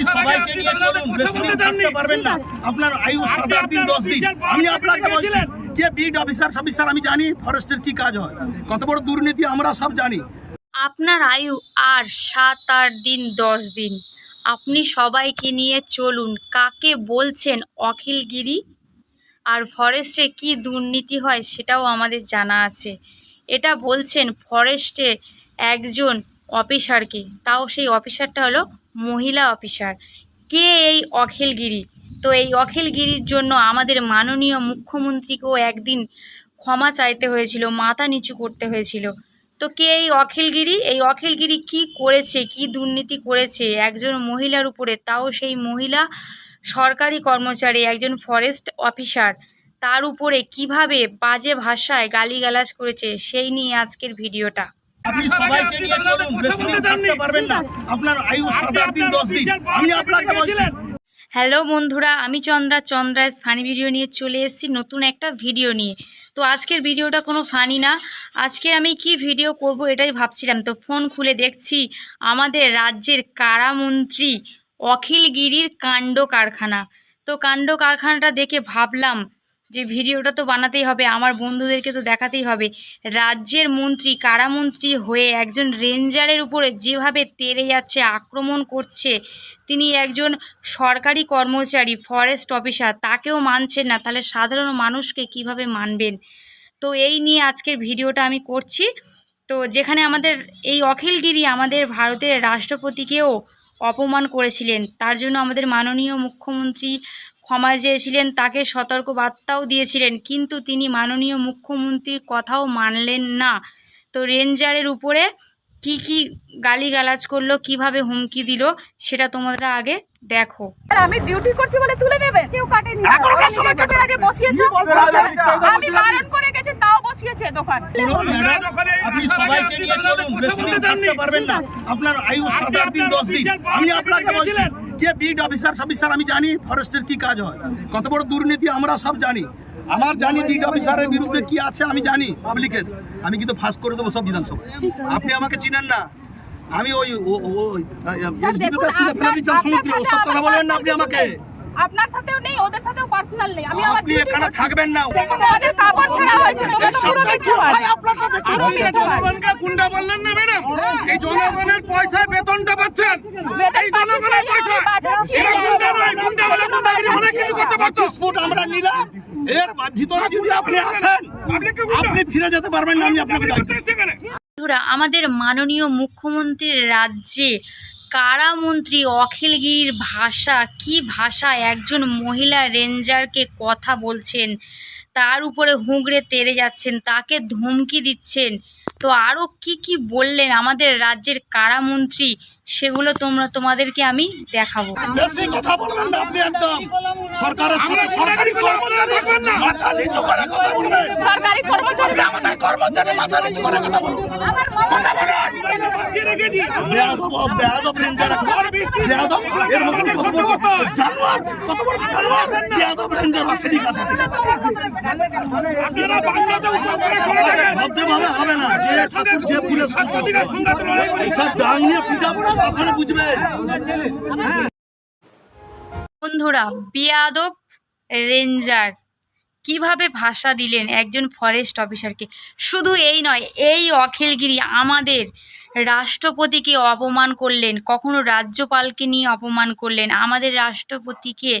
আপনি সবাইকে নিয়ে চলুন বেশি দিন থাকতে পারবেন না। আপনার আয়ু সাত আট দিন দশ দিন। আমি আপনাকে বলছি কে বিড অফিসার অফিসার আমি জানি ফরেস্টের কি কাজ হয়। কত বড় দুর্নীতি আমরা সব জানি। আপনার আয়ু আর সাত আট দিন দশ দিন। আপনি সবাইকে নিয়ে চলুন। কাকে বলছেন অখিলগিরি? আর ফরেস্টে কি দুর্নীতি হয় সেটাও আমাদের জানা আছে। এটা বলছেন ফরেস্টে একজন অফিসারকে। তাও সেই অফিসারটা হলো মহিলা অফিসার। কে এই অখিলগিরি? তো এই অখিলগিরির জন্য আমাদের মাননীয় মুখ্যমন্ত্রীকেও একদিন ক্ষমা চাইতে হয়েছিল, মাথা নিচু করতে হয়েছিল। তো কে এই অখিলগিরি? এই অখিলগিরি কি করেছে, কি দুর্নীতি করেছে? একজন মহিলার উপরে, তাও সেই মহিলা সরকারি কর্মচারী, একজন ফরেস্ট অফিসার, তার উপরে কীভাবে বাজে ভাষায় গালিগালাজ করেছে, সেই নিয়ে আজকের ভিডিওটা। আপনি সবাইকে নিয়ে চলুন বেশি দিন থাকতে পারবেন না। আপনার আয়ু সাত আট দিন দশ দিন। আমি আপনাকে বলছি। হ্যালো বন্ধুরা আমি চন্দ্রা। চন্দ্রায় ফানি ভিডিও নিয়ে চলে এসেছি নতুন একটা ভিডিও নিয়ে। তো আজকের ভিডিওটা কোনো ফানি না। আজকে আমি কি ভিডিও করব এটাই ভাবছিলাম। তো ফোন খুলে দেখছি আমাদের রাজ্যের কারামন্ত্রী অখিলগিরির কাণ্ড কারখানা। তো কাণ্ড কারখানাটা দেখে ভাবলাম যে ভিডিওটা তো বানাতেই হবে, আমার বন্ধুদেরকে তো দেখাতেই হবে। রাজ্যের মন্ত্রী কারামন্ত্রী হয়ে একজন রেঞ্জারের উপরে যেভাবে তেড়ে যাচ্ছে, আক্রমণ করছে, তিনি একজন সরকারি কর্মচারী ফরেস্ট অফিসার তাকেও মানছেন না। তাহলে সাধারণ মানুষকে কীভাবে মানবেন? তো এই নিয়ে আজকের ভিডিওটা আমি করছি। তো যেখানে আমাদের, এই অখিলগিরি আমাদের ভারতের রাষ্ট্রপতিকেও অপমান করেছিলেন, তার জন্য আমাদের মাননীয় মুখ্যমন্ত্রী ক্ষমা চেয়েছিলেন তাকে সতর্ক বার্তাও দিয়েছিলেন কিন্তু তিনি মাননীয় মুখ্যমন্ত্রীর কথাও মানলেন না। তো রেঞ্জারের উপরে কি কি গালিগালাজ করল কীভাবে হুমকি দিল সেটা তোমরা আগে দেখো। আমি ডিউটি করছি বলে তুলে নেবে? কেউ কাটেনি। এখন সময় কাটে আগে বসিয়েছে? আমি বারণ করে গেছি বসিয়েছে দোকান। আপনি সবাইকে নিয়ে চলুন বেশি দিন থাকতে পারবেন না। আপনার আয়ু সাত আট দিন দশ দিন। আমি আপনাকে বলছি কে বিড অফিসার অফিসার আমি জানি ফরেস্টের কি কাজ হয়। কত বড় দুর্নীতি আমরা সব জানি। আমার জানি বিড অফিসারের বিরুদ্ধে কি আছে আমি জানি পাবলিকের আমি কিন্তু ফাঁস করে দেবো সব বিধানসভা আপনি আমাকে চিনেন না। আমি ওই সমুদ্রে ওসব কথা বলবেন না আপনি আমাকে। আপনার সাথেও নেই ওদের সাথেও পার্সোনাল নেই। আমি আমার আপনি এখানে থাকবেন না। আমাদের কাপড় ছাড়া হয়েছে তোমরা পুরো? দেখুন। পুরো জনগণকে গুন্ডা বললেন না ম্যাডাম? এই জনগণের পয়সায় বেতনটা পাচ্ছেন। এই জনগণের সেই পয়সা। এরা গুন্ডা নয় গুন্ডা বলে গুন্ডাগিরি অনেক কিছু করতে পারছ ফুট আমরা নিলাম। এর ভিতরে যদি আপনি আসেন আপনি? আপনি ফিরে যেতে পারবেন না আমি আপনাকে? বন্ধুরা আমাদের মাননীয় মুখ্যমন্ত্রীর রাজ্যে কারামন্ত্রী অখিলগিরির ভাষা কি ভাষা? একজন মহিলা রেঞ্জারকে কথা বলছেন তার উপরে হুঁকড়ে তেড়ে যাচ্ছেন তাকে ধমকি দিচ্ছেন। তো আরও কি কি বললেন আমাদের রাজ্যের কারামন্ত্রী সেগুলো তোমরা তোমাদেরকে আমি দেখাবো। বেশি কথা বলবেন না আপনি একদম। সরকারের সাথে সরকারি সরকারি কর্মচারী মাথা নিচু করে কথা বলবেন। সরকারি কর্মচারী আপনি আমাদের কর্মচারী মাথা নিচু করে কথা বলুন। কথা বলুন। বেয়াদব বেয়াদব রেঞ্জার বেয়াদব এর মতন কত বড় জানোয়ার কত বড় জানোয়ার। বেয়াদব রেঞ্জার আসেনি কাছে আপনারা বাংলাতে উত্তর করে চলে যাবেন। ভদ্রভাবে হবে না। যে ঠাকুর যে ফুলে সন্তোষ সাংবাদিকের সংঘাতে লড়াই করছি। এইসব ডাং নিয়ে পিটাবো না তখন বুঝবেন বন্ধুরা বিয়াদব রেঞ্জার। কীভাবে ভাষা দিলেন একজন ফরেস্ট অফিসারকে শুধু এই নয়, এই অখিলগিরি আমাদের রাষ্ট্রপতিকে অপমান করলেন, কখনো রাজ্যপালকে নিয়ে অপমান করলেন, আমাদের রাষ্ট্রপতিকে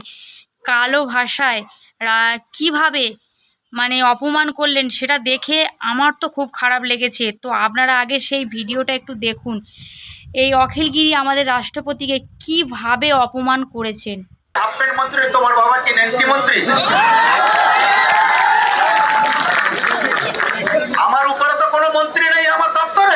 কালো ভাষায় কীভাবে মানে অপমান করলেন সেটা দেখে আমার তো খুব খারাপ লেগেছে। তো আপনারা আগে সেই ভিডিওটা একটু দেখুন। এই অখিলগিরি আমাদের রাষ্ট্রপতিকে কীভাবে অপমান করেছেন? মন্ত্রী, তোমার বাবা কি মন্ত্রী আমার উপরে তো কোনো মন্ত্রী নেই আমার দপ্তরে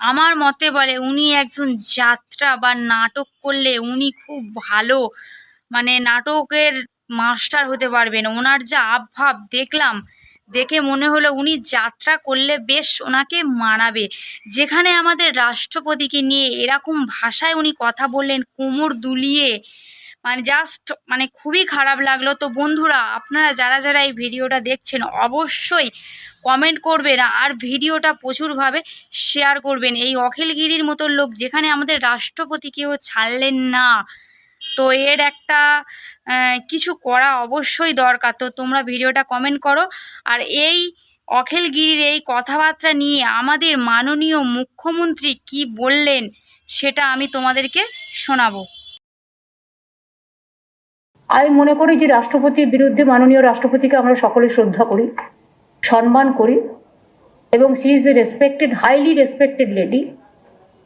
আমার মতে বলে, উনি একজন যাত্রা বা নাটক করলে উনি খুব ভালো মানে নাটকের মাস্টার হতে পারবেন। ওনার যা আবভাব দেখলাম, দেখে মনে হলো উনি যাত্রা করলে বেশ ওনাকে মানাবে। যেখানে আমাদের রাষ্ট্রপতিকে নিয়ে এরকম ভাষায় উনি কথা বললেন, কোমর দুলিয়ে মানে জাস্ট মানে খুবই খারাপ লাগল। তো বন্ধুরা, আপনারা যারা যারা এই ভিডিওটা দেখছেন, অবশ্যই কমেন্ট করবেন আর ভিডিওটা প্রচুরভাবে শেয়ার করবেন। এই অখিলগিরির মতো লোক যেখানে আমাদের রাষ্ট্রপতিকেও ছাড়লেন না। তো এর একটা কিছু করা অবশ্যই দরকার। তো তোমরা ভিডিওটা কমেন্ট করো। আর এই অখিলগিরির এই কথাবার্তা নিয়ে আমাদের মাননীয় মুখ্যমন্ত্রী কি বললেন, সেটা আমি তোমাদেরকে শোনাবো। আমি মনে করি যে রাষ্ট্রপতির বিরুদ্ধে মাননীয় রাষ্ট্রপতিকে আমরা সকলে শ্রদ্ধা করি, সম্মান করি এবং she is a respected highly respected lady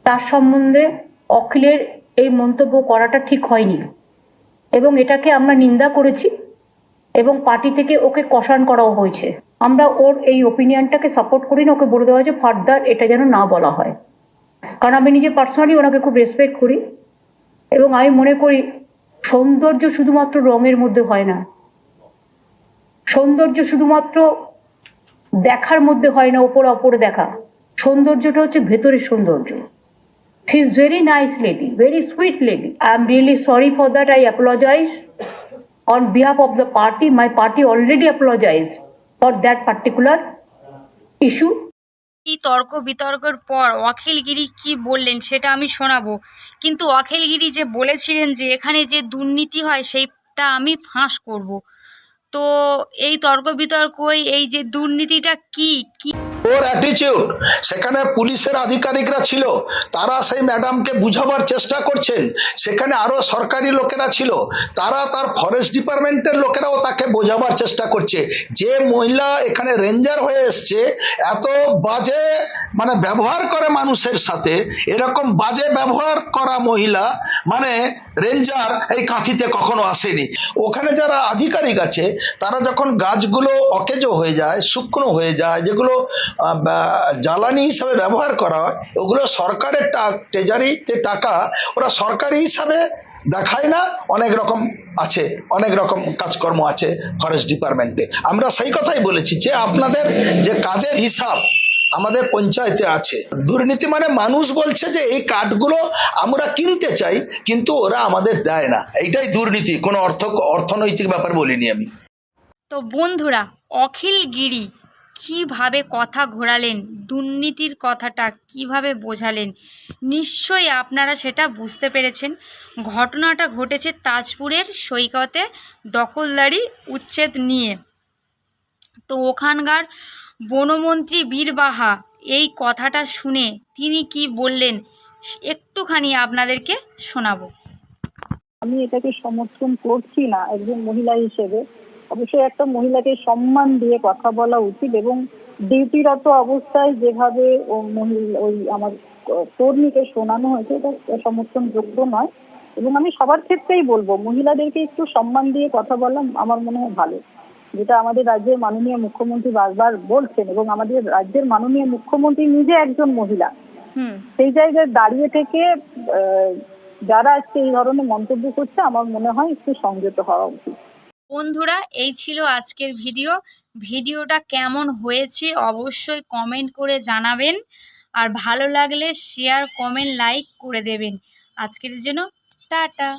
তার সম্বন্ধে অখিলের এই মন্তব্য করাটা ঠিক হয়নি এবং এটাকে আমরা নিন্দা করেছি এবং পার্টি থেকে ওকে কষান করাও হয়েছে। আমরা ওর এই ওপিনিয়নটাকে সাপোর্ট করি না, ওকে বলে দেওয়া হয়েছে ফার্দার এটা যেন না বলা হয়। কারণ আমি নিজে পার্সোনালি ওনাকে খুব রেসপেক্ট করি এবং আমি মনে করি সৌন্দর্য শুধুমাত্র রঙের মধ্যে হয় না। সৌন্দর্য শুধুমাত্র দেখার মধ্যে হয় না, ওপর অপরে দেখা। সৌন্দর্যটা হচ্ছে ভেতরের সৌন্দর্য। He is very nice lady very sweet lady I am really sorry for that I apologize on behalf of the party my party already apologize for that particular issue এই তর্ক বিতর্কের পর অখিলগিরি কি বললেন সেটা আমি শোনাবো। কিন্তু অখিলগিরি যে বলেছিলেন যে এখানে যে দুর্নীতি হয় সেইটা আমি ফাঁস করব। তো এই তর্ক বিতর্কই এই যে দুর্নীতিটা কি কি ওর অ্যাটিচিউড সেখানে পুলিশের আধিকারিকরা ছিল। তারা সেই ম্যাডামকে বুঝাবার চেষ্টা করছেন। সেখানে আরও সরকারি লোকেরা ছিল। তারা তার ফরেস্ট ডিপার্টমেন্টের লোকেরাও তাকে বোঝাবার চেষ্টা করছে। যে মহিলা এখানে রেঞ্জার হয়ে এসছে, এত বাজে মানে ব্যবহার করে মানুষের সাথে, এরকম বাজে ব্যবহার করা মহিলা মানে রেঞ্জার এই কাঁথিতে কখনো আসেনি। ওখানে যারা আধিকারিক আছে, তারা যখন গাছগুলো অকেজো হয়ে যায়, শুকনো হয়ে যায়, যেগুলো জ্বালানি হিসাবে ব্যবহার করা হয়, ওগুলো সরকারের ট্রেজারিতে টাকা, ওরা সরকারি হিসাবে দেখায় না, অনেক রকম আছে, অনেক রকম কাজকর্ম আছে ফরেস্ট ডিপার্টমেন্টে। আমরা সেই কথাই বলেছি যে আপনাদের যে কাজের হিসাব আমাদের পঞ্চায়েতে আছে। দুর্নীতি মানে মানুষ বলছে যে এই কার্ডগুলো আমরা কিনতে চাই, কিন্তু ওরা আমাদের দেয় না। এইটাই দুর্নীতি। কোনো অর্থ, অর্থনৈতিক ব্যাপার বলিনি আমি। তো বন্ধুরা, অখিল গিরি কীভাবে কথা ঘোরালেন, দুর্নীতির কথাটা কীভাবে বোঝালেন, নিশ্চয়ই আপনারা সেটা বুঝতে পেরেছেন। ঘটনাটা ঘটেছে তাজপুরের সৈকতে দখলদারি উচ্ছেদ নিয়ে। তো ওখানকার বনমন্ত্রী বীরবাহা, এই কথাটা শুনে তিনি কি বললেন, একটুখানি আপনাদেরকে শোনাবো। আমি এটাকে সমর্থন করছি না একজন মহিলা হিসেবে। অবশ্যই একটা মহিলাকে সম্মান দিয়ে কথা বলা উচিত এবং ডিউটিরত অবস্থায় যেভাবে ও মহিলা, ওই আমার কর্মীকে শোনানো হয়েছে, এটা সমর্থনযোগ্য নয়। এবং আমি সবার ক্ষেত্রেই বলব, মহিলাদেরকে একটু সম্মান দিয়ে কথা বলা আমার মনে হয় ভালো। যেটা আমাদের রাজ্যের মাননীয় মুখ্যমন্ত্রী বারবার বলছেন এবং আমাদের রাজ্যের মাননীয় মুখ্যমন্ত্রী নিজে একজন মহিলা। হুম। সেই জায়গায় দাঁড়িয়ে থেকে যারা আজকে এই ধরনের মন্তব্য করছে আমার মনে হয় একটু সংযত হওয়া উচিত। বন্ধুরা এই ছিল আজকের ভিডিও। ভিডিওটা কেমন হয়েছে অবশ্যই কমেন্ট করে জানাবেন। আর ভালো লাগলে শেয়ার কমেন্ট লাইক করে দেবেন। আজকের জন্য টাটা।